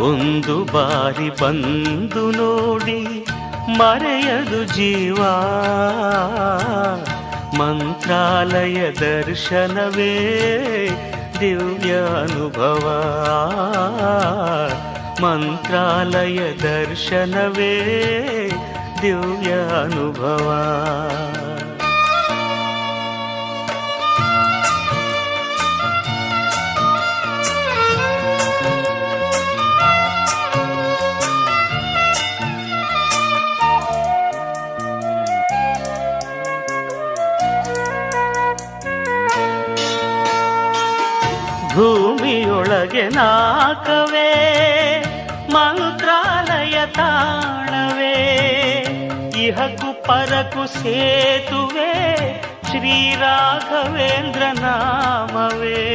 ಒಂದು ಬಾರಿ ಬಂದು ನೋಡಿ ಮರೆಯದು ಜೀವ ಮಂತ್ರಾಲಯ ದರ್ಶನವೇ ದಿವ್ಯ ಅನುಭವ ಮಂತ್ರಾಲಯ ದರ್ಶನವೇ ದಿವ್ಯ ಅನುಭವ ಭೂಮಿಯೊಳಗೆ ನಾಕವೇ ಮಂತ್ರಾಲಯ ತಾಣವೇ. ಇಹಕು ಪರಕು ಸೇತುವೆ ಶ್ರೀರಾಘವೇಂದ್ರ ನಾಮವೇ.